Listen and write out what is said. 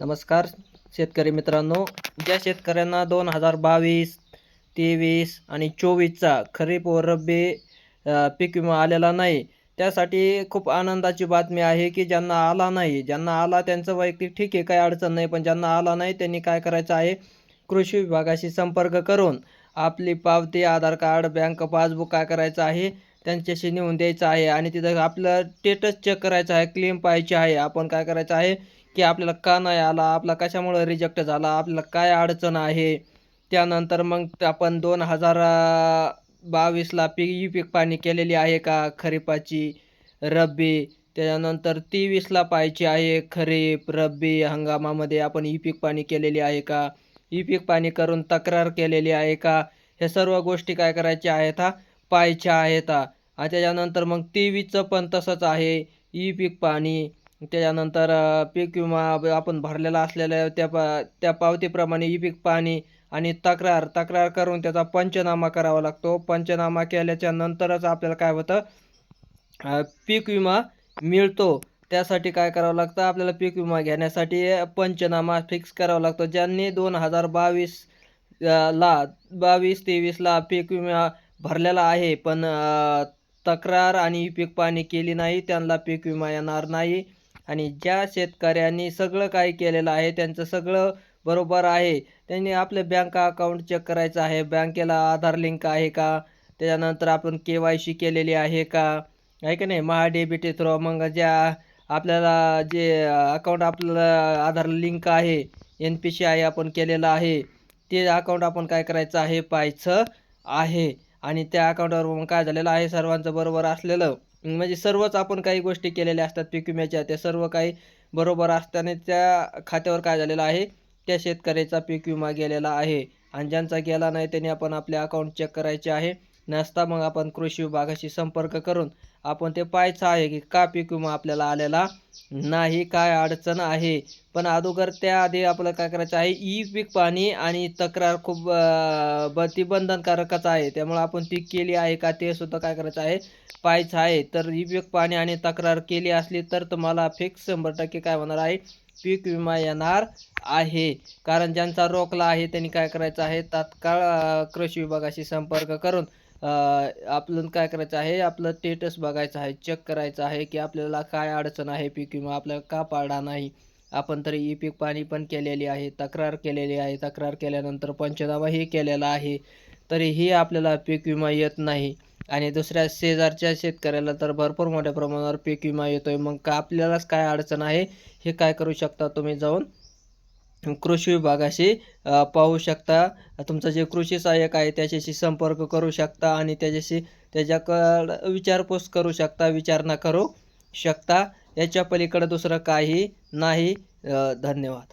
नमस्कार शेतकरी मित्रांनो. ज्या शेतकऱ्यांना दोन हजार बावीस तेवीस आणि चोवीसचा खरीप व रब्बी पीक विमा आलेला नाही त्यासाठी खूप आनंदाची बातमी आहे की ज्यांना आला नाही ज्यांना आला त्यांचं वैयक्तिक ठीक आहे काही अडचण नाही पण ज्यांना आला नाही त्यांनी काय करायचं आहे? कृषी विभागाशी संपर्क करून आपली पावती आधार कार्ड बँक पासबुक काय करायचं आहे त्यांच्याशी नेऊन द्यायचं आहे. आणि तिथं आपलं स्टेटस चेक करायचं आहे क्लेम पाहायची आहे. आपण काय करायचं आहे? की आपल्याला का नाही आला आपला कशामुळं रिजेक्ट झाला आपल्याला काय अडचण आहे? त्यानंतर मग आपण दोन हजार बावीसला पीक ई पीक पाणी केलेली आहे का? खरीपाची रब्बी. त्याच्यानंतर तेवीसला पाहायची आहे खरीप रब्बी हंगामामध्ये आपण ई पीक पाणी केलेली आहे का? ई पीक पाणी करून तक्रार केलेली आहे का? हे सर्व गोष्टी काय करायच्या आहेत हा? पाहायच्या आहेत हा. त्याच्यानंतर मग तेवीसचं पण तसंच आहे. ई पीक पाणी त्याच्यानंतर पीक विमा आपण भरलेला असलेल्या त्या पा त्या पावतीप्रमाणे ई पीक पाणी आणि तक्रार तक्रार करून त्याचा पंचनामा करावा लागतो. पंचनामा केल्याच्या नंतरच आपल्याला काय होतं? पीक विमा मिळतो. त्यासाठी काय करावं लागतं? आपल्याला पीक विमा घेण्यासाठी पंचनामा फिक्स करावा लागतो ज्यांनी दोन हजार बावीस ला बावीस तेवीसला पीक विमा भरलेला आहे पण तक्रार आणि पीक पाणी केली नाही त्यांना पीक विमा येणार नाही. आणि ज्या शेतकऱ्यांनी सगळं काही केलेलं आहे त्यांचं सगळं बरोबर आहे त्यांनी आपलं बँक अकाउंट चेक करायचं आहे. बँकेला आधार लिंक आहे का? त्याच्यानंतर आपण के वाय सी केलेली आहे का? आहे का नाही? महा डेबिट मग ज्या आपल्याला जे अकाउंट आपल्याला आधार लिंक आहे एन पी सी आय आपण केलेलं आहे ते अकाउंट आपण काय करायचं आहे? पाहायचं आहे. आणि त्या अकाउंटवर मग काय झालेलं आहे? सर्वांचं बरोबर असलेलं म्हणजे सर्वच आपण काही गोष्टी केलेल्या असतात पीक विम्याच्या त्या सर्व काही बरोबर असताना त्या खात्यावर काय झालेलं आहे? त्या शेतकऱ्याचा पीक विमा गेलेला आहे. आणि ज्यांचा गेला नाही त्यांनी आपण आपले अकाउंट चेक करायचे आहे. नसता मग आपण कृषी विभागाशी संपर्क करून आपण ते पाहायचं आहे की का पीक विमा आपल्याला आलेला नाही काय अडचण आहे. पण अगोदर त्याआधी आपलं काय करायचं आहे ई पीक पाणी आणि तक्रार खूप प्रतिबंधनकारकच ब ती बंधनकारकच आहे. त्यामुळे आपण ती केली आहे का ते सुद्धा काय करायचं आहे पाहायचं आहे. तर ई पीक पाणी आणि तक्रार केली असली तर तुम्हाला फिक्स शंभर टक्के काय होणार आहे पीक विमा येणार आहे. कारण ज्यांचा रोखला आहे त्यांनी काय करायचं आहे तात्काळ कृषी विभागाशी संपर्क करून आपलं काय करायचं आहे आपलं स्टेटस बघायचं आहे चेक करायचं आहे की आपल्याला काय अडचण आहे पीक विमा आपल्याला का पाडा नाही. आपण तरी ई पीक पाणी पण केलेली आहे तक्रार केलेली आहे. तक्रार केल्यानंतर पंचनामाही केलेला आहे. तरीही आपल्याला पीक विमा येत नाही. आणि दुसऱ्या शेजारच्या शेतकऱ्याला तर भरपूर मोठ्या प्रमाणावर पीक विमा येतोय. मग का आपल्यालाच काय अडचण आहे हे काय करू शकता तुम्ही जाऊन कृषी विभागाशी पाहू शकता. तुमचं जे कृषी सहाय्यक आहे त्याच्याशी संपर्क करू शकता आणि त्याच्याशी त्याच्याकडं विचारपूस करू शकता विचारणा करू शकता. याच्या पलीकडं दुसरं काही नाही. धन्यवाद.